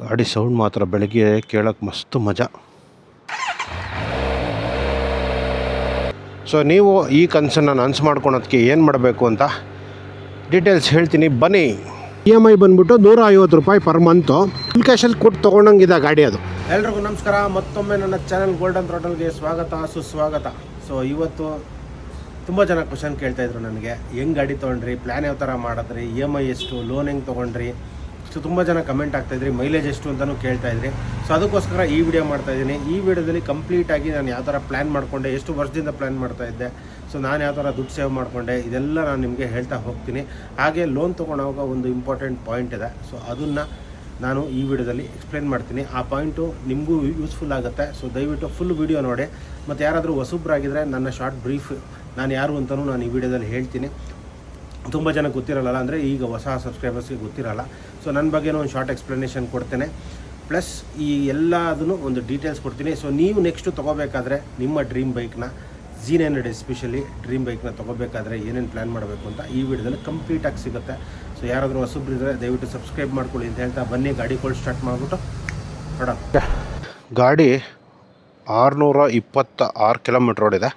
ಗಾಡಿ ಸೌಂಡ್ ಮಾತ್ರ ಬೆಳಗ್ಗೆ ಕೇಳೋಕ್ಕೆ ಮಸ್ತ್ ಮಜಾ. ಸೊ ನೀವು ಈ ಕನಸನ್ನು ನನಸು ಮಾಡ್ಕೊಳೋದಕ್ಕೆ ಏನು ಮಾಡಬೇಕು ಅಂತ ಡೀಟೇಲ್ಸ್ ಹೇಳ್ತೀನಿ. ಬನ್ನಿ. ಇ ಎಂ ಐ ಬಂದ್ಬಿಟ್ಟು ನೂರ ಐವತ್ತು ರೂಪಾಯಿ ಪರ್ ಮಂತು ಫುಲ್ ಕ್ಯಾಶಲ್ಲಿ ಕೊಟ್ಟು ತೊಗೊಂಡಂಗಿದೆ ಗಾಡಿ ಅದು. ಎಲ್ರಿಗೂ ನಮಸ್ಕಾರ. ಮತ್ತೊಮ್ಮೆ ನನ್ನ ಚಾನಲ್ ಗೋಲ್ಡನ್ ಥ್ರೋಟಲ್ಗೆ ಸ್ವಾಗತ ಸುಸ್ವಾಗತ. ಸೊ ಇವತ್ತು ತುಂಬ ಜನ ಕ್ವಶನ್ ಕೇಳ್ತಾಯಿದ್ರು ನನಗೆ. ಹೆಂಗೆ ಗಾಡಿ ತೊಗೊಂಡ್ರಿ? ಪ್ಲ್ಯಾನ್ ಯಾವ ಥರ ಮಾಡಿದ್ರಿ? ಇ ಎಂ ಐ ಎಷ್ಟು? ಲೋನ್ ಹೆಂಗೆ ತೊಗೊಂಡ್ರಿ? ಸೊ ತುಂಬ ಜನ ಕಮೆಂಟ್ ಆಗ್ತಾಯಿದ್ರಿ ಮೈಲೇಜ್ ಎಷ್ಟು ಅಂತಲೂ ಕೇಳ್ತಾ ಇದ್ರಿ. ಸೊ ಅದಕ್ಕೋಸ್ಕರ ಈ ವಿಡಿಯೋ ಮಾಡ್ತಾ ಇದ್ದೀನಿ. ಈ ವಿಡಿಯೋದಲ್ಲಿ ಕಂಪ್ಲೀಟಾಗಿ ನಾನು ಯಾವ ಥರ ಪ್ಲ್ಯಾನ್ ಮಾಡಿಕೊಂಡೆ, ಎಷ್ಟು ವರ್ಷದಿಂದ ಪ್ಲ್ಯಾನ್ ಮಾಡ್ತಾ ಇದ್ದೆ, ಸೊ ನಾನು ಯಾವ ಥರ ದುಡ್ಡು ಸೇವ್ ಮಾಡಿಕೊಂಡೆ, ಇದೆಲ್ಲ ನಾನು ನಿಮಗೆ ಹೇಳ್ತಾ ಹೋಗ್ತೀನಿ. ಹಾಗೆ ಲೋನ್ ತೊಗೊಳೋವಾಗ ಒಂದು ಇಂಪಾರ್ಟೆಂಟ್ ಪಾಯಿಂಟ್ ಇದೆ. ಸೊ ಅದನ್ನು ನಾನು ಈ ವಿಡಿಯೋದಲ್ಲಿ ಎಕ್ಸ್ಪ್ಲೇನ್ ಮಾಡ್ತೀನಿ. ಆ ಪಾಯಿಂಟು ನಿಮಗೂ ಯೂಸ್ಫುಲ್ ಆಗುತ್ತೆ. ಸೊ ದಯವಿಟ್ಟು ಫುಲ್ ವಿಡಿಯೋ ನೋಡಿ. ಮತ್ತು ಯಾರಾದರೂ ಹೊಸಬ್ರಾಗಿದ್ದರೆ ನನ್ನ ಶಾರ್ಟ್ ಬ್ರೀಫ್ ನಾನು ಯಾರು ಅಂತಲೂ ನಾನು ಈ ವಿಡಿಯೋದಲ್ಲಿ ಹೇಳ್ತೀನಿ. ತುಂಬ ಜನ ಗೊತ್ತಿರಲ್ಲ ಅಂದರೆ ಈಗ ಹೊಸ ಸಬ್ಸ್ಕ್ರೈಬರ್ಸ್ಗೆ ಗೊತ್ತಿರಲ್ಲ. ಸೊ ನನ್ನ ಬಗ್ಗೆನೂ ಒಂದು ಶಾರ್ಟ್ ಎಕ್ಸ್ಪ್ಲನೇಷನ್ ಕೊಡ್ತೇನೆ. ಪ್ಲಸ್ ಈ ಎಲ್ಲದನ್ನು ಒಂದು ಡೀಟೇಲ್ಸ್ ಕೊಡ್ತೀನಿ. ಸೊ ನೀವು ನೆಕ್ಸ್ಟು ತೊಗೋಬೇಕಾದ್ರೆ ನಿಮ್ಮ ಡ್ರೀಮ್ ಬೈಕ್ನ ಜೀನ್ ಹಂಡ್ರೆಡ್ ಎಸ್ಪೆಷಲಿ ಡ್ರೀಮ್ ಬೈಕ್ನ ತೊಗೋಬೇಕಾದ್ರೆ ಏನೇನು ಪ್ಲ್ಯಾನ್ ಮಾಡಬೇಕು ಅಂತ ಈ ವಿಡಿಯೋದಲ್ಲಿ ಕಂಪ್ಲೀಟಾಗಿ ಸಿಗುತ್ತೆ. ಸೊ ಯಾರಾದರೂ ಹೊಸಬ್ರಿದ್ರೆ ದಯವಿಟ್ಟು ಸಬ್ಸ್ಕ್ರೈಬ್ ಮಾಡ್ಕೊಳ್ಳಿ ಅಂತ ಹೇಳ್ತಾ ಬನ್ನಿ. ಗಾಡಿ ಗಾಡಿಗಳು ಸ್ಟಾರ್ಟ್ ಮಾಡಿಬಿಟ್ಟು ನೋಡೋಣ. ಗಾಡಿ ಆರುನೂರ ಇಪ್ಪತ್ತ ಆರು ಕಿಲೋಮೀಟ್ರ್ ಓಡಿದೆ.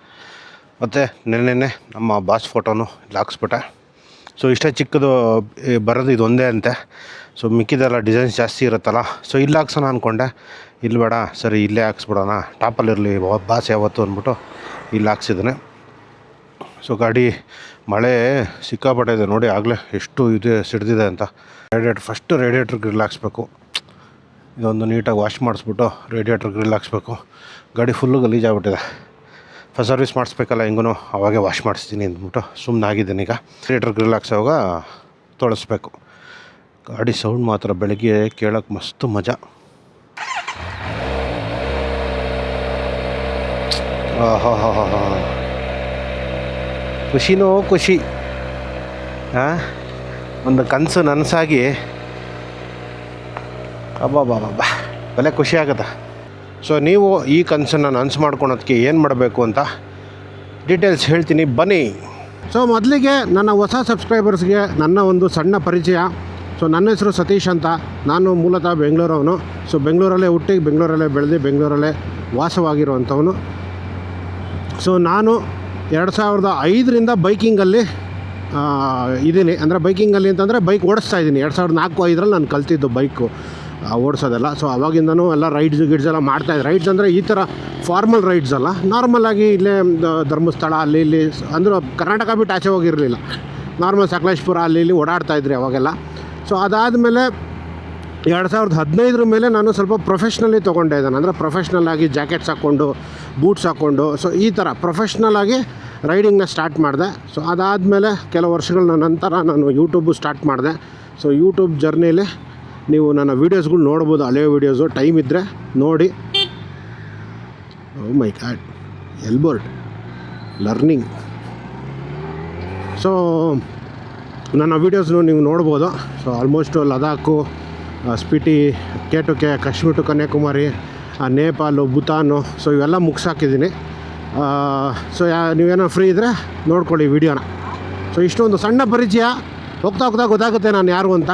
ಮತ್ತು ನೆನ್ನೆನೆ ನಮ್ಮ ಬಾಸ್ ಫೋಟೋನು ಇಲ್ಲಿ ಹಾಕ್ಸ್ಬಿಟ್ಟೆ ಸೊ ಇಷ್ಟೇ ಚಿಕ್ಕದು ಬರೋದು ಇದು ಒಂದೇ ಅಂತೆ. ಸೊ ಮಿಕ್ಕಿದೆಲ್ಲ ಡಿಸೈನ್ಸ್ ಜಾಸ್ತಿ ಇರುತ್ತಲ್ಲ. ಸೊ ಇಲ್ಲಿ ಹಾಕ್ಸೋಣ ಅಂದ್ಕೊಂಡೆ ಇಲ್ಲಿ ಬೇಡ, ಸರಿ, ಇಲ್ಲೇ ಹಾಕ್ಸ್ಬಿಡೋಣ. ಟಾಪಲ್ಲಿರಲಿ ಬಾಸ್ ಯಾವತ್ತು ಅಂದ್ಬಿಟ್ಟು ಇಲ್ಲಿ ಹಾಕ್ಸಿದ್ದಾನೆ. ಸೊ ಗಾಡಿ ಮಳೆ ಸಿಕ್ಕಾಪಟ್ಟೆ ಇದೆ. ನೋಡಿ, ಆಗಲೇ ಎಷ್ಟು ಇದೆ ಸಿಡ್ದಿದೆ ಅಂತ. ರೇಡಿಯೇಟ್ರ್ ಫಸ್ಟು ರೇಡಿಯೇಟ್ರ್ ಗ್ರಿಲ್ ಹಾಕ್ಸ್ಬೇಕು. ಇದೊಂದು ನೀಟಾಗಿ ವಾಶ್ ಮಾಡಿಸ್ಬಿಟ್ಟು ರೇಡಿಯೇಟ್ರ್ ಗ್ರಿಲ್ ಹಾಕ್ಸ್ಬೇಕು. ಗಾಡಿ ಫುಲ್ಲು ಗಲೀಜಾಗ್ಬಿಟ್ಟಿದೆ. ಫಸ್ಟ್ ಸರ್ವಿಸ್ ಮಾಡಿಸ್ಬೇಕಲ್ಲ ಹೆಂಗೂ ಅವಾಗೆ ವಾಶ್ ಮಾಡಿಸ್ತೀನಿ ಅಂದ್ಬಿಟ್ಟು ಸುಮ್ಮನೆ ಆಗಿದ್ದೀನಿ ಈಗ. ಥಿಯೇಟರ್ ಗ್ರಿಲ್ ಹಾಕ್ಸೋವಾಗ ತೊಳಸ್ಬೇಕು. ಗಾಡಿ ಸೌಂಡ್ ಮಾತ್ರ ಬೆಳಗ್ಗೆ ಕೇಳೋಕ್ಕೆ ಮಸ್ತು ಮಜಾ. ಹಾಂ ಹಾಂ ಹಾಂ ಖುಷಿನೋ ಖುಷಿ. ಹಾಂ ಒಂದು ಕನಸು ನನಸಾಗಿ ಅಬ್ಬಾ ಬೆಲೆ ಖುಷಿ ಆಗುತ್ತೆ ಸೊ ನೀವು ಈ ಕನಸನ್ನು ನನಸು ಮಾಡ್ಕೊಳೋದಕ್ಕೆ ಏನು ಮಾಡಬೇಕು ಅಂತ ಡೀಟೇಲ್ಸ್ ಹೇಳ್ತೀನಿ. ಬನ್ನಿ. ಸೊ ಮೊದಲಿಗೆ ನನ್ನ ಹೊಸ ಸಬ್ಸ್ಕ್ರೈಬರ್ಸ್ಗೆ ನನ್ನ ಒಂದು ಸಣ್ಣ ಪರಿಚಯ. ಸೊ ನನ್ನ ಹೆಸರು ಸತೀಶ್ ಅಂತ. ನಾನು ಮೂಲತಃ ಬೆಂಗಳೂರವನು. ಸೊ ಬೆಂಗಳೂರಲ್ಲೇ ಹುಟ್ಟಿ ಬೆಂಗಳೂರಲ್ಲೇ ಬೆಳೆದು ಬೆಂಗಳೂರಲ್ಲೇ ವಾಸವಾಗಿರುವಂಥವನು. ಸೊ ನಾನು ಎರಡು ಸಾವಿರದ ಐದರಿಂದ ಬೈಕಿಂಗಲ್ಲಿ ಇದ್ದೀನಿ. ಅಂದರೆ ಬೈಕಿಂಗಲ್ಲಿ ಅಂತಂದರೆ ಬೈಕ್ ಓಡಿಸ್ತಾ ಇದ್ದೀನಿ. ಎರಡು ಸಾವಿರದ ನಾಲ್ಕು ಐದರಲ್ಲಿ ನಾನು ಕಲ್ತಿದ್ದು ಬೈಕು. ಓಡಿಸೋದೆಲ್ಲ. ಸೊ ಅವಾಗಿಂದನೂ ಎಲ್ಲ ರೈಡ್ಸ್ ಗಿಡ್ಸ್ ಎಲ್ಲ ಮಾಡ್ತಾಯಿದ್ದೆ ರೈಡ್ಸ್ ಅಂದರೆ ಈ ಥರ ಫಾರ್ಮಲ್ ರೈಡ್ಸ್ ಅಲ್ಲ. ನಾರ್ಮಲಾಗಿ ಇಲ್ಲೇ ಧರ್ಮಸ್ಥಳ, ಅಲ್ಲಿ ಇಲ್ಲಿ ಅಂದರೆ ಅಂದ್ರೆ ಕರ್ನಾಟಕ ಬಿಟ್ಟು ಆಚೆ ಹೋಗಿರಲಿಲ್ಲ. ನಾರ್ಮಲ್ ಸಕಲೇಶ್ಪುರ, ಅಲ್ಲಿ ಇಲ್ಲಿ ಓಡಾಡ್ತಾ ಇದ್ರಿ ಅವಾಗೆಲ್ಲ ಸೊ ಅದಾದಮೇಲೆ ಎರಡು ಸಾವಿರದ ಹದಿನೈದರ ಮೇಲೆ ನಾನು ಸ್ವಲ್ಪ ಪ್ರೊಫೆಷ್ನಲಿ ತೊಗೊಂಡೆ ಇದ್ದಾನೆ ಅಂದರೆ ಪ್ರೊಫೆಷ್ನಲ್ ಆಗಿ ಜಾಕೆಟ್ಸ್ ಹಾಕ್ಕೊಂಡು ಬೂಟ್ಸ್ ಹಾಕ್ಕೊಂಡು. ಸೊ ಈ ಥರ ಪ್ರೊಫೆಷ್ನಲ್ ಆಗಿ ರೈಡಿಂಗ್ನ ಸ್ಟಾರ್ಟ್ ಮಾಡಿದೆ. ಸೊ ಅದಾದಮೇಲೆ ಕೆಲವು ವರ್ಷಗಳ ನಂತರ ನಾನು ಯೂಟ್ಯೂಬು ಸ್ಟಾರ್ಟ್ ಮಾಡಿದೆ. ಸೊ ಯೂಟ್ಯೂಬ್ ಜರ್ನಿಲಿ ನೀವು ನನ್ನ ವೀಡಿಯೋಸ್ಗಳು ನೋಡ್ಬೋದು, ಹಳೆಯ ವೀಡಿಯೋಸು ಟೈಮ್ ಇದ್ದರೆ ನೋಡಿ. ಓ ಮೈ ಗಾಡ್ ಎಲ್ಬೋರ್ಡ್ ಲರ್ನಿಂಗ್ ಸೊ ನನ್ನ ವೀಡಿಯೋಸ್ನು ನೀವು ನೋಡ್ಬೋದು. So almost Ladakh Spiti K to K Kashmir to Kanyakumari Nepal Bhutan so ಇವೆಲ್ಲ ಮುಗಿಸಾಕಿದ್ದೀನಿ. ಸೊ ಯಾ ನೀವೇನೋ ಫ್ರೀ ಇದ್ದರೆ ನೋಡ್ಕೊಳ್ಳಿ ವಿಡಿಯೋನ ಸೊ ಇಷ್ಟೊಂದು ಸಣ್ಣ ಪರಿಚಯ. ಹೋಗ್ತಾ ಹೋಗ್ತಾ ಗೊತ್ತಾಗುತ್ತೆ ನಾನು ಯಾರು ಅಂತ.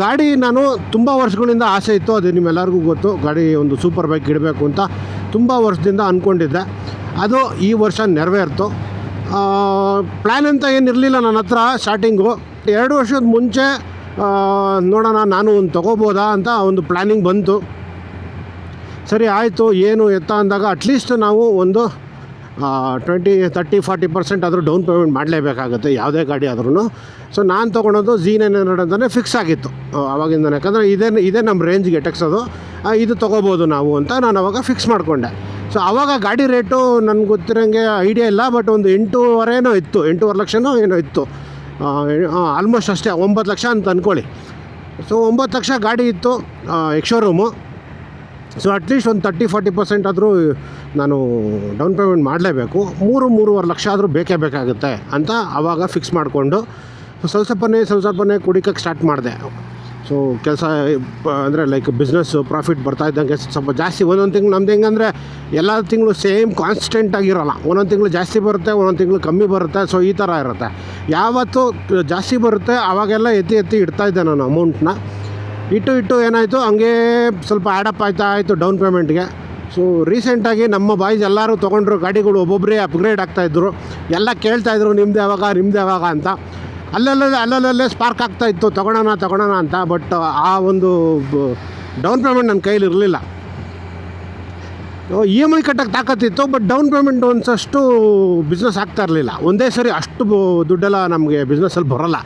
ಗಾಡಿ ನಾನು ತುಂಬ ವರ್ಷಗಳಿಂದ ಆಸೆ ಇತ್ತು, ಅದು ನಿಮ್ಮೆಲ್ಲರಿಗೂ ಗೊತ್ತು. ಗಾಡಿ ಒಂದು ಸೂಪರ್ ಬೈಕ್ ಇಡಬೇಕು ಅಂತ ತುಂಬ ವರ್ಷದಿಂದ ಅಂದ್ಕೊಂಡಿದ್ದೆ ಅದು ಈ ವರ್ಷ ನೆರವೇರ್ತು. ಪ್ಲ್ಯಾನ್ ಅಂತ ಏನಿರಲಿಲ್ಲ ನನ್ನ ಹತ್ರ ಸ್ಟಾರ್ಟಿಂಗು ಎರಡು ವರ್ಷದ ಮುಂಚೆ ನೋಡೋಣ, ನಾನು ಒಂದು ತೊಗೋಬೋದಾ ಅಂತ ಒಂದು ಪ್ಲ್ಯಾನಿಂಗ್ ಬಂತು. ಸರಿ, ಆಯಿತು, ಏನು ಎತ್ತ ಅಂದಾಗ ಅಟ್ಲೀಸ್ಟ್ ನಾವು ಒಂದು ಟ್ವೆಂಟಿ ತರ್ಟಿ ಫಾರ್ಟಿ ಪರ್ಸೆಂಟ್ ಆದರೂ ಡೌನ್ ಪೇಮೆಂಟ್ ಮಾಡಲೇಬೇಕಾಗುತ್ತೆ, ಯಾವುದೇ ಗಾಡಿ ಆದ್ರೂ ಸೊ ನಾನು ತೊಗೊಳೋದು ಜಿ ನೈನ್ ಹಂಡ್ರೆಡ್ ಅಂತಲೇ ಫಿಕ್ಸ್ ಆಗಿತ್ತು ಆವಾಗಿಂದ ಯಾಕಂದರೆ ಇದೇ ಇದೇ ನಮ್ಮ ರೇಂಜ್ಗೆ ಟೆಕ್ಸೋದು ಇದು ತೊಗೋಬೋದು ನಾವು ಅಂತ ನಾನು ಅವಾಗ ಫಿಕ್ಸ್ ಮಾಡಿಕೊಂಡೆ. ಸೊ ಆವಾಗ ಗಾಡಿ ರೇಟು ನನಗೆ ಗೊತ್ತಿರೋಂಗೆ ಐಡಿಯಾ ಇಲ್ಲ ಬಟ್ ಒಂದು ಎಂಟೂವರೆನೋ ಇತ್ತು, ಎಂಟೂವರೆ ಲಕ್ಷನೋ ಏನೋ ಇತ್ತು. ಆಲ್ಮೋಸ್ಟ್ ಅಷ್ಟೇ, ಒಂಬತ್ತು ಲಕ್ಷ ಅಂತ ಅಂದ್ಕೊಳ್ಳಿ ಸೊ ಒಂಬತ್ತು ಲಕ್ಷ ಗಾಡಿ ಇತ್ತು ex showroom so at least ಒಂದು ತರ್ಟಿ ಫಾರ್ಟಿ ಪರ್ಸೆಂಟ್ ಆದರೂ ನಾನು ಡೌನ್ ಪೇಮೆಂಟ್ ಮಾಡಲೇಬೇಕು. ಮೂರು, ಮೂರುವರೆ ಲಕ್ಷ ಆದರೂ ಬೇಕೇ ಬೇಕಾಗುತ್ತೆ ಅಂತ ಆವಾಗ ಫಿಕ್ಸ್ ಮಾಡಿಕೊಂಡು ಸ್ವಲ್ಪ ಸ್ವಲ್ಪನೇ ಸ್ವಲ್ಪ ಸ್ವಲ್ಪನೇ ಕುಡಿಕಕ್ಕೆ ಸ್ಟಾರ್ಟ್ ಮಾಡಿದೆ. ಸೊ ಕೆಲಸ, ಅಂದರೆ ಲೈಕ್ ಬಿಸ್ನೆಸ್ ಪ್ರಾಫಿಟ್ ಬರ್ತಾ ಇದ್ದಂಗೆ ಸ್ವಲ್ಪ ಜಾಸ್ತಿ, ಒಂದೊಂದು ತಿಂಗಳು ನಮ್ದು ಹೆಂಗಂದರೆ ಎಲ್ಲ ತಿಂಗಳು ಸೇಮ್ ಕಾನ್ಸ್ಟೆಂಟ್ ಆಗಿರೋಲ್ಲ. ಒಂದೊಂದು ತಿಂಗಳು ಜಾಸ್ತಿ ಬರುತ್ತೆ, ಒಂದೊಂದು ತಿಂಗಳು ಕಮ್ಮಿ ಬರುತ್ತೆ. ಸೊ ಈ ಥರ ಇರುತ್ತೆ. ಯಾವತ್ತು ಜಾಸ್ತಿ ಬರುತ್ತೆ ಆವಾಗೆಲ್ಲ ಎತ್ತಿ ಎತ್ತಿ ಇಡ್ತಾ ಇದ್ದೆ ನಾನು ಅಮೌಂಟ್ನ ಇಟ್ಟು ಇಟ್ಟು ಏನಾಯಿತು, ಹಂಗೆ ಸ್ವಲ್ಪ ಆ್ಯಡಪ್ ಆಯ್ತಾ, ಆಯಿತು ಡೌನ್ ಪೇಮೆಂಟ್ಗೆ ಸೊ ರೀಸೆಂಟಾಗಿ ನಮ್ಮ ಬಾಯ್ಸ್ ಎಲ್ಲರೂ ತೊಗೊಂಡ್ರು, ಗಾಡಿಗಳು ಒಬ್ಬೊಬ್ಬರೇ ಅಪ್ಗ್ರೇಡ್ ಆಗ್ತಾಯಿದ್ರು ಎಲ್ಲ ಕೇಳ್ತಾಯಿದ್ರು ನಿಮ್ದು ಯಾವಾಗ ನಿಮ್ದು ಯಾವಾಗ ಅಂತ. ಅಲ್ಲಲ್ಲೇ ಅಲ್ಲಲ್ಲೇ ಸ್ಪಾರ್ಕ್ ಆಗ್ತಾ ಇತ್ತು, ತೊಗೊಳೋಣ ತೊಗೊಳೋಣ ಅಂತ ಬಟ್ ಆ ಒಂದು ಡೌನ್ ಪೇಮೆಂಟ್ ನನ್ನ ಕೈಲಿ ಇರಲಿಲ್ಲ ಇ ಎಂ ಐ ಕಟ್ಟಕ್ಕೆ ತಾಕತ್ತಿತ್ತು ಬಟ್ ಡೌನ್ ಪೇಮೆಂಟ್ ಒಂದಷ್ಟು ಬಿಸ್ನೆಸ್ ಆಗ್ತಾ ಇರಲಿಲ್ಲ. ಒಂದೇ ಸರಿ ಅಷ್ಟು ದುಡ್ಡೆಲ್ಲ ನಮಗೆ ಬಿಸ್ನೆಸ್ಸಲ್ಲಿ ಬರೋಲ್ಲ.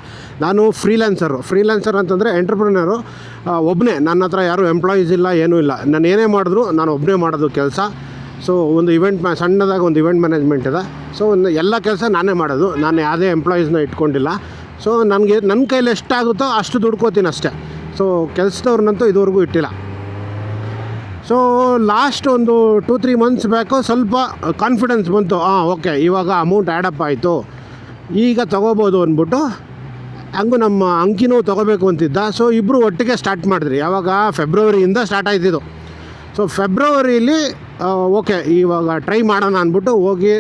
ನಾನು ಫ್ರೀಲ್ಯಾನ್ಸರು ಫ್ರೀಲ್ಯಾನ್ಸರ್ ಅಂತಂದರೆ ಎಂಟ್ರಪ್ರಿನರು ಒಬ್ಬನೇ ನನ್ನ ಹತ್ರ ಯಾರೂ ಎಂಪ್ಲಾಯೀಸ್ ಇಲ್ಲ, ಏನೂ ಇಲ್ಲ. ನಾನು ಏನೇ ಮಾಡಿದ್ರು ನಾನು ಒಬ್ಬನೇ ಮಾಡೋದು ಕೆಲಸ. ಸೊ ಒಂದು ಇವೆಂಟ್ ಮ್ಯಾ ಸಣ್ಣದಾಗಿ ಒಂದು ಇವೆಂಟ್ ಮ್ಯಾನೇಜ್ಮೆಂಟ್ ಇದೆ. ಸೊ ಒಂದು ಎಲ್ಲ ಕೆಲಸ ನಾನೇ ಮಾಡೋದು. ನಾನು ಯಾವುದೇ ಎಂಪ್ಲಾಯೀಸ್ನ ಇಟ್ಕೊಂಡಿಲ್ಲ. ಸೊ ನನಗೆ ನನ್ನ ಕೈಲಿ ಎಷ್ಟಾಗುತ್ತೋ ಅಷ್ಟು ದುಡ್ಕೋತೀನಿ ಅಷ್ಟೇ. ಸೊ ಕೆಲಸದವ್ರನ್ನಂತೂ ಇದುವರೆಗೂ ಇಟ್ಟಿಲ್ಲ. ಸೊ ಲಾಸ್ಟ್ ಒಂದು ಟೂ ತ್ರೀ ಮಂತ್ಸ್ ಬ್ಯಾಕು ಸ್ವಲ್ಪ ಕಾನ್ಫಿಡೆನ್ಸ್ ಬಂತು. ಹಾಂ ಓಕೆ ಇವಾಗ ಅಮೌಂಟ್ ಆ್ಯಡಪ್ ಆಯಿತು. ಈಗ ತೊಗೋಬೋದು ಅಂದ್ಬಿಟ್ಟು, ಹಂಗೂ ನಮ್ಮ ಅಂಕಿನೂ ತೊಗೋಬೇಕು ಅಂತಿದ್ದ. ಸೊ ಇಬ್ಬರು ಒಟ್ಟಿಗೆ ಸ್ಟಾರ್ಟ್ ಮಾಡಿದ್ರಿ. ಯಾವಾಗ? ಫೆಬ್ರವರಿಯಿಂದ ಸ್ಟಾರ್ಟ್ ಆಯ್ತಿದ್ದು ಸೊ ಫೆಬ್ರವರಿಲಿ ಓಕೆ ಇವಾಗ ಟ್ರೈ ಮಾಡೋಣ ಅಂದ್ಬಿಟ್ಟು ಹೋಗಿ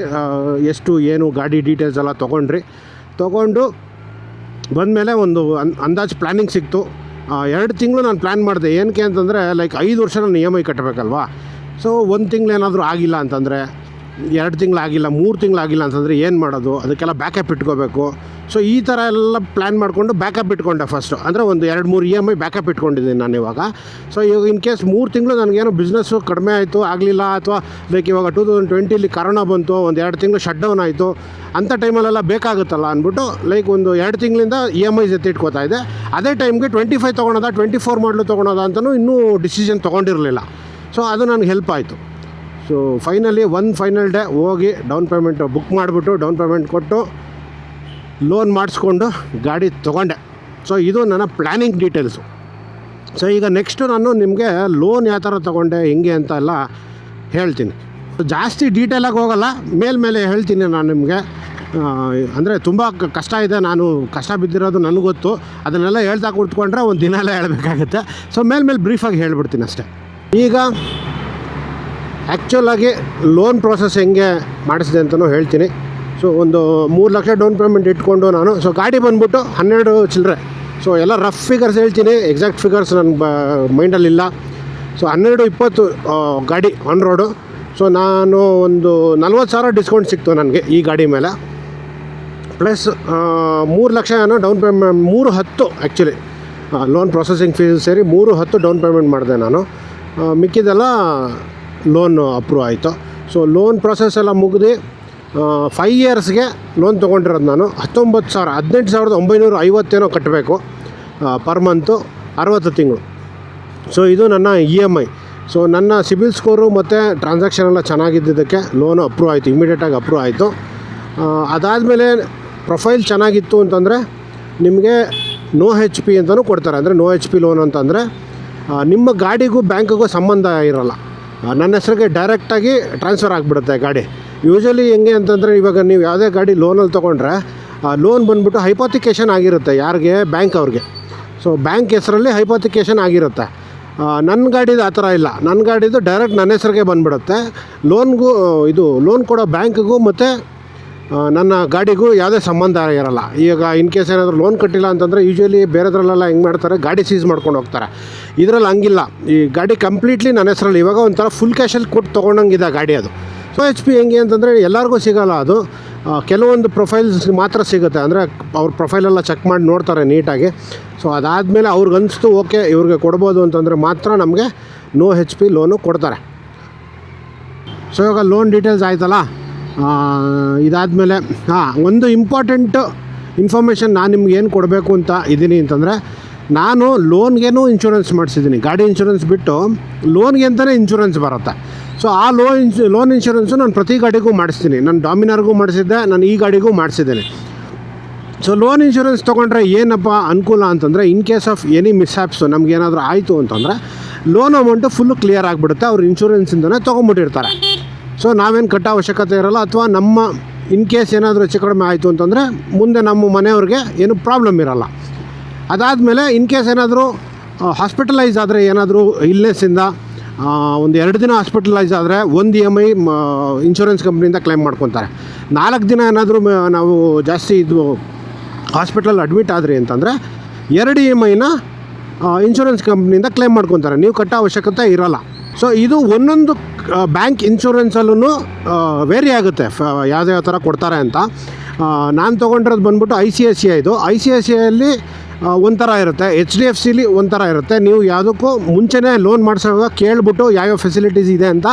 ಎಷ್ಟು, ಏನು, ಗಾಡಿ ಡೀಟೇಲ್ಸ್ ಎಲ್ಲ ತೊಗೊಂಡ್ರಿ. ತೊಗೊಂಡು ಬಂದಮೇಲೆ ಒಂದು ಅಂದಾಜು ಪ್ಲ್ಯಾನಿಂಗ್ ಸಿಕ್ತು. ಎರಡು ತಿಂಗಳು ನಾನು ಪ್ಲ್ಯಾನ್ ಮಾಡಿದೆ. ಏನಕ್ಕೆ ಅಂತಂದರೆ ಲೈಕ್ ಐದು ವರ್ಷ ನಾನು ಇ ಎಂ ಐ ಕಟ್ಟಬೇಕಲ್ವಾ ಸೊ ಒಂದು ತಿಂಗಳೇನಾದರೂ ಆಗಿಲ್ಲ ಅಂತಂದರೆ ಎರಡು ತಿಂಗಳಾಗಿಲ್ಲ, ಮೂರು ತಿಂಗಳಾಗಿಲ್ಲ ಅಂತಂದರೆ ಏನು ಮಾಡೋದು? ಅದಕ್ಕೆಲ್ಲ ಬ್ಯಾಕಪ್ ಇಟ್ಕೋಬೇಕು. ಸೊ ಈ ಥರ ಎಲ್ಲ ಪ್ಲ್ಯಾನ್ ಮಾಡಿಕೊಂಡು ಬ್ಯಾಕಪ್ ಇಟ್ಕೊಂಡೆ ಫಸ್ಟು ಅಂದರೆ ಒಂದು ಎರಡು ಮೂರು ಇ ಎಂ ಐ ಬ್ಯಾಕಪ್ ಇಟ್ಕೊಂಡಿದ್ದೀನಿ ನಾನು ಇವಾಗ. ಸೊ ಇವಾಗ ಇನ್ ಕೇಸ್ ಮೂರು ತಿಂಗಳು ನನಗೇನು ಬಿಸ್ನೆಸ್ಸು ಕಡಿಮೆ ಆಯಿತು, ಆಗಲಿಲ್ಲ ಅಥವಾ ಲೈಕ್ ಇವಾಗ ಟೂ ತೌಸಂಡ್ ಟ್ವೆಂಟಿಲಿ ಕರೋನಾ ಬಂತು, ಒಂದು ಎರಡು ತಿಂಗಳು ಶಟ್ ಡೌನ್ ಆಯಿತು ಅಂಥ ಟೈಮಲ್ಲೆಲ್ಲ ಬೇಕಾಗುತ್ತಲ್ಲ ಅಂದ್ಬಿಟ್ಟು ಲೈಕ್ ಒಂದು ಎರಡು ತಿಂಗಳಿಂದ ಇ ಎಂ ಐಸ್ ಎತ್ತಿಟ್ಕೋತಾ ಇದೆ ಅದೇ ಟೈಮ್ಗೆ ಟ್ವೆಂಟಿ ಫೈವ್ ತೊಗೊಳೋದ ಟ್ವೆಂಟಿ ಫೋರ್ ಮಾಡಲು ತೊಗೊಳೋದ ಅಂತಲೂ ಇನ್ನೂ ಡಿಸಿಷನ್ ತೊಗೊಂಡಿರಲಿಲ್ಲ. ಸೊ ಅದು ನನಗೆ ಹೆಲ್ಪ್ ಆಯಿತು. ಸೊ ಫೈನಲಿ ಒಂದು ಫೈನಲ್ ಡೇ ಹೋಗಿ ಡೌನ್ ಪೇಮೆಂಟ್ ಬುಕ್ ಮಾಡಿಬಿಟ್ಟು ಡೌನ್ ಪೇಮೆಂಟ್ ಕೊಟ್ಟು ಲೋನ್ ಮಾಡಿಸ್ಕೊಂಡು ಗಾಡಿ ತೊಗೊಂಡೆ. ಸೊ ಇದು ನನ್ನ ಪ್ಲ್ಯಾನಿಂಗ್ ಡೀಟೇಲ್ಸು ಸೊ ಈಗ ನೆಕ್ಸ್ಟು ನಾನು ನಿಮಗೆ ಲೋನ್ ಯಾವ ಥರ ತೊಗೊಂಡೆ, ಹೆಂಗೆ ಅಂತ ಎಲ್ಲ ಹೇಳ್ತೀನಿ. ಜಾಸ್ತಿ ಡೀಟೇಲಾಗಿ ಹೋಗಲ್ಲ ಮೇಲ್ಮೇಲೆ ಹೇಳ್ತೀನಿ ನಾನು ನಿಮಗೆ. ಅಂದರೆ ತುಂಬ ಕಷ್ಟ ಇದೆ, ನಾನು ಕಷ್ಟ ಬಿದ್ದಿರೋದು ನನಗೆ ಗೊತ್ತು. ಅದನ್ನೆಲ್ಲ ಹೇಳ್ತಾ ಕೂತ್ಕೊಂಡ್ರೆ ಒಂದು ದಿನ ಎಲ್ಲ ಹೇಳಬೇಕಾಗುತ್ತೆ. ಸೊ ಮೇಲ್ಮೇಲೆ ಬ್ರೀಫಾಗಿ ಹೇಳ್ಬಿಡ್ತೀನಿ ಅಷ್ಟೇ. ಈಗ ಆ್ಯಕ್ಚುಲಾಗಿ ಲೋನ್ ಪ್ರೋಸೆಸ್ ಹೆಂಗೆ ಮಾಡಿಸಿದೆ ಅಂತಲೂ ಹೇಳ್ತೀನಿ. ಸೊ ಒಂದು ಮೂರು ಲಕ್ಷ ಡೌನ್ ಪೇಮೆಂಟ್ ಇಟ್ಕೊಂಡು ನಾನು ಸೊ ಗಾಡಿ ಬಂದ್ಬಿಟ್ಟು ಹನ್ನೆರಡು ಚಿಲ್ಲರೆ ಸೊ ಎಲ್ಲ ರಫ್ ಫಿಗರ್ಸ್ ಹೇಳ್ತೀನಿ ಎಕ್ಸಾಕ್ಟ್ ಫಿಗರ್ಸ್ ನನ್ನ ಬ ಮೈಂಡಲ್ಲಿಲ್ಲ ಸೊ ಹನ್ನೆರಡು ಇಪ್ಪತ್ತು ಗಾಡಿ ಆನ್ ರೋಡು ಸೊ ನಾನು ಒಂದು ನಲ್ವತ್ತು ಸಾವಿರ ಡಿಸ್ಕೌಂಟ್ ಸಿಕ್ತು ನನಗೆ ಈ ಗಾಡಿ ಮೇಲೆ. ಪ್ಲಸ್ ಮೂರು ಲಕ್ಷ ನಾನು ಡೌನ್ ಪೇಮೆಂಟ್ ಮೂರು ಹತ್ತು ಆ್ಯಕ್ಚುಲಿ ಲೋನ್ ಪ್ರೊಸೆಸಿಂಗ್ ಫೀಸ್ ಸೇರಿ ಮೂರು ಹತ್ತು ಡೌನ್ ಪೇಮೆಂಟ್ ಮಾಡಿದೆ ನಾನು. ಮಿಕ್ಕಿದೆಲ್ಲ ಲೋನ್ ಅಪ್ರೂವ್ ಆಯಿತು. ಸೊ ಲೋನ್ ಪ್ರೊಸೆಸ್ ಎಲ್ಲ ಮುಗಿದು ಫೈ ಇಯರ್ಸ್ಗೆ ಲೋನ್ ತೊಗೊಂಡಿರೋದು ನಾನು. ಹತ್ತೊಂಬತ್ತು ಸಾವಿರ, ಹದಿನೆಂಟು ಸಾವಿರದ ಒಂಬೈನೂರ ಐವತ್ತೇನೋ ಕಟ್ಟಬೇಕು ಪರ್ ಮಂತು ಅರವತ್ತು ತಿಂಗಳು. ಸೊ ಇದು ನನ್ನ ಇ ಎಂ ಐ ಸೊ ನನ್ನ ಸಿಬಿಲ್ ಸ್ಕೋರು ಮತ್ತು ಟ್ರಾನ್ಸಾಕ್ಷನ್ ಎಲ್ಲ ಚೆನ್ನಾಗಿದ್ದಕ್ಕೆ ಲೋನು ಅಪ್ರೂವ್ ಆಯಿತು ಇಮಿಡಿಯೇಟಾಗಿ ಅಪ್ರೂವ್ ಆಯಿತು. ಅದಾದಮೇಲೆ ಪ್ರೊಫೈಲ್ ಚೆನ್ನಾಗಿತ್ತು ಅಂತಂದರೆ ನಿಮಗೆ ನೋ ಹೆಚ್ ಪಿ ಅಂತಲೂ ಕೊಡ್ತಾರೆ. ಅಂದರೆ ನೋ ಹೆಚ್ ಪಿ ಲೋನ್ ಅಂತಂದರೆ ನಿಮ್ಮ ಗಾಡಿಗೂ ಬ್ಯಾಂಕಿಗೂ ಸಂಬಂಧ ಇರೋಲ್ಲ. ನನ್ನ ಹೆಸರಿಗೆ ಡೈರೆಕ್ಟಾಗಿ ಟ್ರಾನ್ಸ್ಫರ್ ಆಗಿಬಿಡುತ್ತೆ ಗಾಡಿ. ಯೂಶಲಿ ಹೆಂಗೆ ಅಂತಂದರೆ ಇವಾಗ ನೀವು ಯಾವುದೇ ಗಾಡಿ ಲೋನಲ್ಲಿ ತೊಗೊಂಡ್ರೆ ಲೋನ್ ಬಂದ್ಬಿಟ್ಟು ಹೈಪಾತಿಕೇಷನ್ ಆಗಿರುತ್ತೆ ಯಾರಿಗೆ? ಬ್ಯಾಂಕ್ ಅವ್ರಿಗೆ. ಸೊ ಬ್ಯಾಂಕ್ ಹೆಸರಲ್ಲಿ ಹೈಪಾತಿಕೇಶನ್ ಆಗಿರುತ್ತೆ. ನನ್ನ ಗಾಡಿದು ಆ ಥರ ಇಲ್ಲ. ನನ್ನ ಗಾಡಿದು ಡೈರೆಕ್ಟ್ ನನ್ನ ಹೆಸರಿಗೆ ಬಂದ್ಬಿಡುತ್ತೆ. ಲೋನ್ಗೂ ಇದು ಲೋನ್ ಕೊಡೋ ಬ್ಯಾಂಕ್ಗೂ ಮತ್ತು ಆ, ನನ್ನ ಗಾಡಿಗೂ ಯಾವುದೇ ಸಂಬಂಧ ಇರಲ್ಲ. ಈಗ ಇನ್ ಕೇಸ್ ಏನಾದರೂ ಲೋನ್ ಕಟ್ಟಿಲ್ಲ ಅಂತಂದರೆ ಯೂಶ್ವಲಿ ಬೇರೆದ್ರಲ್ಲೆಲ್ಲ ಹೆಂಗೆ ಮಾಡ್ತಾರೆ, ಗಾಡಿ ಸೀಸ್ ಮಾಡ್ಕೊಂಡು ಹೋಗ್ತಾರೆ. ಇದರಲ್ಲಿ ಹಂಗಿಲ್ಲ. ಈ ಗಾಡಿ ಕಂಪ್ಲೀಟ್ಲಿ ನನ್ನ ಹೆಸರಲ್ಲಿ ಇವಾಗ ಒಂಥರ ಫುಲ್ ಕ್ಯಾಶಲ್ಲಿ ಕೊಟ್ಟು ತೊಗೊಂಡಂಗಿದೆ ಗಾಡಿ ಅದು. ಸೊ ಎಚ್ ಪಿ ಹೆಂಗೆ ಅಂತಂದರೆ ಎಲ್ಲರಿಗೂ ಸಿಗೋಲ್ಲ ಅದು. ಕೆಲವೊಂದು ಪ್ರೊಫೈಲ್ಸ್ ಮಾತ್ರ ಸಿಗುತ್ತೆ. ಅಂದರೆ ಅವ್ರ ಪ್ರೊಫೈಲೆಲ್ಲ ಚೆಕ್ ಮಾಡಿ ನೋಡ್ತಾರೆ ನೀಟಾಗಿ. ಸೊ ಅದಾದಮೇಲೆ ಅವ್ರಿಗೆ ಅನಿಸ್ತು, ಓಕೆ, ಇವ್ರಿಗೆ ಕೊಡ್ಬೋದು ಅಂತಂದರೆ ಮಾತ್ರ ನಮಗೆ ನೋ ಹೆಚ್ ಪಿ ಲೋನು ಕೊಡ್ತಾರೆ. ಸೊ ಇವಾಗ ಲೋನ್ ಡೀಟೇಲ್ಸ್ ಆಯ್ತಲ್ಲ? ಇದಾದಮೇಲೆ ಹಾಂ ಒಂದು ಇಂಪಾರ್ಟೆಂಟು ಇನ್ಫಾರ್ಮೇಷನ್ ನಾನು ನಿಮ್ಗೆ ಏನು ಕೊಡಬೇಕು ಅಂತ ಇದ್ದೀನಿ ಅಂತಂದರೆ, ನಾನು ಲೋನ್ಗೇನು ಇನ್ಶೂರೆನ್ಸ್ ಮಾಡಿಸಿದ್ದೀನಿ ಗಾಡಿ ಇನ್ಶೂರೆನ್ಸ್ ಬಿಟ್ಟು ಲೋನ್ಗೆ ಅಂತಲೇ ಇನ್ಶೂರೆನ್ಸ್ ಬರುತ್ತೆ. ಸೊ ಆ ಲೋನ್ ಇನ್ಶು ಲೋನ್ ಇನ್ಶೂರೆನ್ಸು ನಾನು ಪ್ರತಿ ಗಾಡಿಗೂ ಮಾಡಿಸ್ತೀನಿ. ನಾನು ಡಾಮಿನಾರ್ಗೂ ಮಾಡಿಸಿದ್ದೆ, ನಾನು ಈ ಗಾಡಿಗೂ ಮಾಡಿಸಿದ್ದೀನಿ. ಸೊ ಲೋನ್ ಇನ್ಶೂರೆನ್ಸ್ ತೊಗೊಂಡ್ರೆ ಏನಪ್ಪ ಅನುಕೂಲ ಅಂತಂದರೆ in case of any mishaps ನಮಗೇನಾದರೂ ಆಯಿತು ಅಂತಂದರೆ ಲೋನ್ ಅಮೌಂಟು ಫುಲ್ಲು ಕ್ಲಿಯರ್ ಆಗಿಬಿಡುತ್ತೆ. ಅವ್ರು ಇನ್ಶೂರೆನ್ಸಿಂದನೇ ತೊಗೊಂಬಿಟ್ಟಿರ್ತಾರೆ. ಸೊ ನಾವೇನು ಕಟ್ಟೋ ಅವಶ್ಯಕತೆ ಇರಲ್ಲ ಅಥವಾ ನಮ್ಮ ಇನ್ ಕೇಸ್ ಏನಾದರೂ ಹೆಚ್ಚು ಕಡಿಮೆ ಆಯಿತು ಅಂತಂದರೆ ಮುಂದೆ ನಮ್ಮ ಮನೆಯವ್ರಿಗೆ ಏನು ಪ್ರಾಬ್ಲಮ್ ಇರಲ್ಲ. ಅದಾದಮೇಲೆ ಇನ್ ಕೇಸ್ ಏನಾದರೂ ಹಾಸ್ಪಿಟಲೈಸ್ ಆದರೆ ಏನಾದರೂ ಇಲ್ನೆಸ್ಸಿಂದ ಒಂದು ಎರಡು ದಿನ ಹಾಸ್ಪಿಟಲೈಸ್ ಆದರೆ ಒಂದು ಇ ಎಂ ಐ ಇನ್ಶೂರೆನ್ಸ್ ಕಂಪ್ನಿಯಿಂದ ಕ್ಲೈಮ್ ಮಾಡ್ಕೊತಾರೆ. ನಾಲ್ಕು ದಿನ ಏನಾದರೂ ನಾವು ಜಾಸ್ತಿ ಇದು ಹಾಸ್ಪಿಟಲ್ ಅಡ್ಮಿಟ್ ಆದರೆ ಅಂತಂದರೆ ಎರಡು ಇ ಎಂ ಐನ ಇನ್ಶೂರೆನ್ಸ್ ಕಂಪ್ನಿಯಿಂದ ಕ್ಲೇಮ್ ಮಾಡ್ಕೊತಾರೆ. ನೀವು ಕಟ್ಟೋ ಅವಶ್ಯಕತೆ ಇರಲ್ಲ. ಸೊ ಇದು ಒಂದೊಂದು ಬ್ಯಾಂಕ್ ಇನ್ಶೂರೆನ್ಸಲ್ಲೂ ವೇರಿ ಆಗುತ್ತೆ. ಫ ಯಾವ್ದ್ಯಾವ ಥರ ಕೊಡ್ತಾರೆ ಅಂತ. ನಾನು ತೊಗೊಂಡಿರೋದು ಬಂದ್ಬಿಟ್ಟು ಐ ಸಿ ಐ ಸಿ ಐದು ಐ ಸಿ ಐ ಸಿ ಐಯಲ್ಲಿ ಒಂಥರ ಇರುತ್ತೆ. ಎಚ್ ಡಿ ಎಫ್ ಸಿಲಿ ಒಂಥರ ಇರುತ್ತೆ. ನೀವು ಯಾವುದಕ್ಕೂ ಮುಂಚೆನೇ ಲೋನ್ ಮಾಡಿಸೋವಾಗ ಕೇಳಿಬಿಟ್ಟು ಯಾವ್ಯಾವ ಫೆಸಿಲಿಟೀಸ್ ಇದೆ ಅಂತ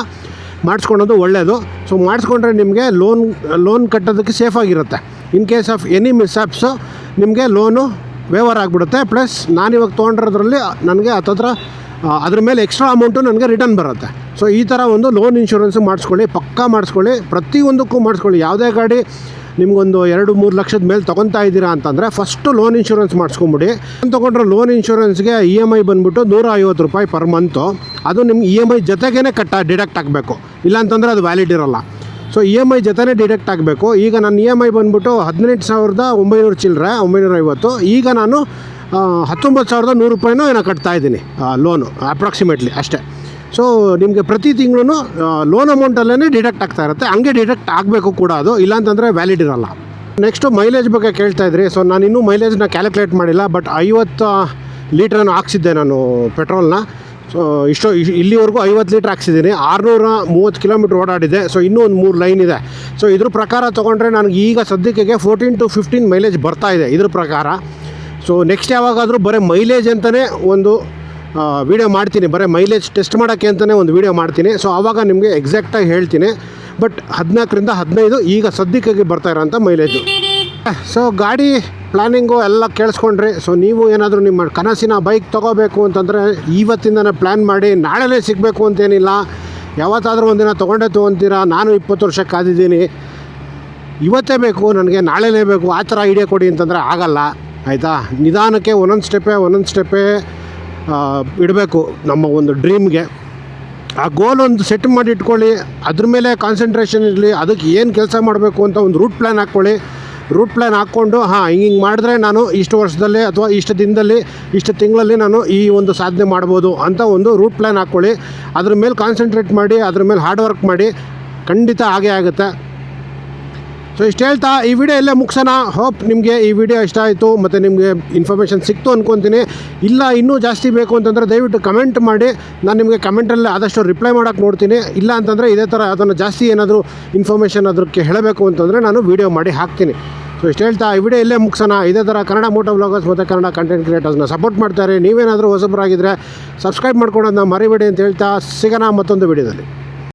ಮಾಡಿಸ್ಕೊಳೋದು ಒಳ್ಳೆಯದು ಸೊ ಮಾಡಿಸ್ಕೊಂಡ್ರೆ ನಿಮಗೆ ಲೋನ್ ಲೋನ್ ಕಟ್ಟೋದಕ್ಕೆ ಸೇಫಾಗಿರುತ್ತೆ in case of any mishaps ನಿಮಗೆ ಲೋನು ವೇವರ್ ಆಗಿಬಿಡುತ್ತೆ. ಪ್ಲಸ್ ನಾನಿವಾಗ ತೊಗೊಂಡಿರೋದ್ರಲ್ಲಿ, ನನಗೆ ಹತ್ತತ್ರ ಅದ್ರ ಮೇಲೆ ಎಕ್ಸ್ಟ್ರಾ ಅಮೌಂಟು ನನಗೆ ರಿಟರ್ನ್ ಬರುತ್ತೆ. ಸೊ ಈ ಥರ ಒಂದು ಲೋನ್ ಇನ್ಶೂರೆನ್ಸ್ ಮಾಡಿಸ್ಕೊಳ್ಳಿ, ಪಕ್ಕಾ ಮಾಡಿಸ್ಕೊಳ್ಳಿ, ಪ್ರತಿಯೊಂದಕ್ಕೂ ಮಾಡಿಸ್ಕೊಳ್ಳಿ. ಯಾವುದೇ ಗಾಡಿ ನಿಮಗೊಂದು ಎರಡು ಮೂರು ಲಕ್ಷದ ಮೇಲೆ ತೊಗೊತಾ ಇದ್ದೀರಾ ಅಂತಂದರೆ ಫಸ್ಟು ಲೋನ್ ಇನ್ಶೂರೆನ್ಸ್ ಮಾಡಿಸ್ಕೊಂಬಿಡಿ. ತೊಗೊಂಡ್ರೆ ಲೋನ್ ಇನ್ಶೂರೆನ್ಸ್ಗೆ ಇ ಎಂ ಐ ಬಂದುಬಿಟ್ಟು ನೂರ ಐವತ್ತು ರೂಪಾಯಿ ಪರ್ ಮಂತು ಅದು ನಿಮ್ಗೆ ಇ ಎಂ ಐ ಜೊತೆಗೇ ಕಟ್ಟ ಡಿಡಕ್ಟ್ ಆಗಬೇಕು ಇಲ್ಲಾಂತಂದರೆ ಅದು ವ್ಯಾಲಿಡ್ ಇರೋಲ್ಲ. ಸೊ ಇ ಎಂ ಐ ಜೊತೆನೇ ಡಿಡಕ್ಟ್ ಆಗಬೇಕು ಈಗ ನನ್ನ ಇ ಎಂ ಐ ಬಂದುಬಿಟ್ಟು ಹದಿನೆಂಟು ಸಾವಿರದ ಒಂಬೈನೂರು ಚಿಲ್ಲರೆ ಒಂಬೈನೂರ ಐವತ್ತು ಈಗ ನಾನು ಹತ್ತೊಂಬತ್ತು ಸಾವಿರದ ನೂರು ರೂಪಾಯಿನೂ ಏನೋ ಕಟ್ತಾ ಇದ್ದೀನಿ ಲೋನು ಅಪ್ರಾಕ್ಸಿಮೇಟ್ಲಿ ಅಷ್ಟೇ. ಸೊ ನಿಮಗೆ ಪ್ರತಿ ತಿಂಗಳೂ ಲೋನ್ ಅಮೌಂಟಲ್ಲೇ ಡಿಡಕ್ಟ್ ಆಗ್ತಾ ಇರುತ್ತೆ, ಹಂಗೆ ಡಿಡಕ್ಟ್ ಆಗಬೇಕು ಕೂಡ ಅದು, ಇಲ್ಲಾಂತಂದರೆ ವ್ಯಾಲಿಡ್ ಇರೋಲ್ಲ. ನೆಕ್ಸ್ಟು ಮೈಲೇಜ್ ಬಗ್ಗೆ ಕೇಳ್ತಾ ಇದ್ರಿ ಸೊ ನಾನು ಇನ್ನೂ ಮೈಲೇಜ್ನ ಕ್ಯಾಲ್ಕುಲೇಟ್ ಮಾಡಿಲ್ಲ ಬಟ್ ಐವತ್ತು ಲೀಟ್ರನ್ನು ಹಾಕ್ಸಿದ್ದೆ ನಾನು ಪೆಟ್ರೋಲ್ನ ಸೊ ಇಷ್ಟು ಇಲ್ಲಿವರೆಗೂ ಐವತ್ತು ಲೀಟ್ರ್ ಹಾಕ್ಸಿದ್ದೀನಿ, ಆರುನೂರ ಮೂವತ್ತು ಕಿಲೋಮೀಟ್ರ್ ಓಡಾಡಿದೆ ಸೊ ಇನ್ನೂ ಒಂದು ಮೂರು ಲೈನ್ ಇದೆ. ಸೊ ಇದ್ರ ಪ್ರಕಾರ ತೊಗೊಂಡ್ರೆ ನನಗೆ ಈಗ ಸದ್ಯಕ್ಕೆ ಫೋರ್ಟೀನ್ ಟು ಫಿಫ್ಟೀನ್ ಮೈಲೇಜ್ ಬರ್ತಾ ಇದೆ, ಇದ್ರ ಪ್ರಕಾರ. ಸೊ ನೆಕ್ಸ್ಟ್ ಯಾವಾಗಾದರೂ ಬರೀ ಮೈಲೇಜ್ ಅಂತಲೇ ಒಂದು ವೀಡಿಯೋ ಮಾಡ್ತೀನಿ. ಬರೀ ಮೈಲೇಜ್ ಟೆಸ್ಟ್ ಮಾಡೋಕ್ಕೆ ಅಂತಲೇ ಒಂದು ವೀಡಿಯೋ ಮಾಡ್ತೀನಿ. ಸೊ ಆವಾಗ ನಿಮಗೆ ಎಕ್ಸಾಕ್ಟಾಗಿ ಹೇಳ್ತೀನಿ. ಬಟ್ ಹದಿನಾಲ್ಕರಿಂದ ಹದಿನೈದು ಈಗ ಸದ್ಯಕ್ಕೆ ಬರ್ತಾ ಇರೋಂಥ ಮೈಲೇಜು ಸೊ ಗಾಡಿ ಪ್ಲ್ಯಾನಿಂಗು ಎಲ್ಲ ಕೇಳಿಸ್ಕೊಂಡ್ರಿ ಸೊ ನೀವು ಏನಾದರೂ ನಿಮ್ಮ ಕನಸಿನ ಬೈಕ್ ತೊಗೋಬೇಕು ಅಂತಂದರೆ ಇವತ್ತಿಂದನೇ ಪ್ಲ್ಯಾನ್ ಮಾಡಿ ನಾಳೆನೇ ಸಿಗಬೇಕು ಅಂತೇನಿಲ್ಲ. ಯಾವತ್ತಾದರೂ ಒಂದಿನ ತೊಗೊಂಡೇ ತೊಗೊತೀರಾ? ನಾನು ಇಪ್ಪತ್ತು ವರ್ಷ ಕಾದಿದ್ದೀನಿ. ಇವತ್ತೇ ಬೇಕು, ನನಗೆ ನಾಳೆನೇ ಬೇಕು. ಆ ಥರ ಐಡಿಯಾ ಕೊಡಿ ಅಂತಂದರೆ ಆಗಲ್ಲ. ಆಯಿತಾ? ನಿಧಾನಕ್ಕೆ ಒಂದೊಂದು ಸ್ಟೆಪ್ಪೇ ಒಂದೊಂದು ಸ್ಟೆಪ್ಪೇ ಇಡಬೇಕು ನಮ್ಮ ಒಂದು ಡ್ರೀಮ್ಗೆ ಆ ಗೋಲ್ ಒಂದು ಸೆಟ್ ಮಾಡಿ ಇಟ್ಕೊಳ್ಳಿ, ಅದ್ರ ಮೇಲೆ ಕಾನ್ಸಂಟ್ರೇಷನ್ ಇರಲಿ, ಅದಕ್ಕೆ ಏನು ಕೆಲಸ ಮಾಡಬೇಕು ಅಂತ ಒಂದು ರೂಟ್ ಪ್ಲ್ಯಾನ್ ಹಾಕ್ಕೊಳ್ಳಿ. ರೂಟ್ ಪ್ಲ್ಯಾನ್ ಹಾಕ್ಕೊಂಡು, ಹಾಂ, ಹಿಂಗೆ ಹಿಂಗೆ ಮಾಡಿದ್ರೆ ನಾನು ಇಷ್ಟು ವರ್ಷದಲ್ಲಿ ಅಥವಾ ಇಷ್ಟು ದಿನದಲ್ಲಿ, ಇಷ್ಟು ತಿಂಗಳಲ್ಲಿ ನಾನು ಈ ಒಂದು ಸಾಧನೆ ಮಾಡ್ಬೋದು ಅಂತ ಒಂದು ರೂಟ್ ಪ್ಲ್ಯಾನ್ ಹಾಕ್ಕೊಳ್ಳಿ. ಅದ್ರ ಮೇಲೆ ಕಾನ್ಸಂಟ್ರೇಟ್ ಮಾಡಿ, ಅದ್ರ ಮೇಲೆ ಹಾರ್ಡ್ ವರ್ಕ್ ಮಾಡಿ, ಖಂಡಿತ ಹಾಗೇ ಆಗುತ್ತೆ. ಸೊ ಇಷ್ಟು ಹೇಳ್ತಾ, ಈ ವಿಡಿಯೋ ಎಲ್ಲೇ ಮುಗಿಸೋಣ. ಹೋಪ್ ನಿಮಗೆ ಈ ವಿಡಿಯೋ ಇಷ್ಟ ಆಯಿತು. ಮತ್ತು ನಿಮಗೆ ಇನ್ಫಾರ್ಮೇಷನ್ ಸಿಕ್ತು ಅಂದ್ಕೊತೀನಿ ಇಲ್ಲ, ಇನ್ನೂ ಜಾಸ್ತಿ ಬೇಕು ಅಂತಂದರೆ ದಯವಿಟ್ಟು ಕಮೆಂಟ್ ಮಾಡಿ. ನಾನು ನಿಮಗೆ ಕಮೆಂಟಲ್ಲಿ ಆದಷ್ಟು ರಿಪ್ಲೈ ಮಾಡೋಕೆ ನೋಡ್ತೀನಿ. ಇಲ್ಲ ಅಂತಂದರೆ ಇದೇ ಥರ ಅದನ್ನು ಜಾಸ್ತಿ ಏನಾದರೂ ಇನ್ಫಾರ್ಮೇಷನ್ ಅದಕ್ಕೆ ಹೇಳಬೇಕು ಅಂತಂದರೆ ನಾನು ವಿಡಿಯೋ ಮಾಡಿ ಹಾಕ್ತೀನಿ. ಸೊ ಇಷ್ಟು ಹೇಳ್ತಾ, ಈ ವಿಡಿಯೋ ಇಲ್ಲೇ ಮುಗಿಸೋಣ. ಇದೇ ಥರ ಕನ್ನಡ ಮೋಟೋ ವ್ಲಾಗರ್ಸ್ ಮತ್ತು ಕನ್ನಡ ಕಂಟೆಂಟ್ ಕ್ರಿಯೇಟರ್ಸ್ನ ಸಪೋರ್ಟ್ ಮಾಡ್ತಾರೆ. ನೀವೇನಾದರೂ ಹೊಸಬರಾಗಿದ್ದರೆ ಸಬ್ಸ್ಕ್ರೈಬ್ ಮಾಡ್ಕೊಳೋದನ್ನ ಮರಿಬೇಡಿ ಅಂತ ಹೇಳ್ತಾ, ಸಿಗೋಣ ಮತ್ತೊಂದು ವಿಡಿಯೋದಲ್ಲಿ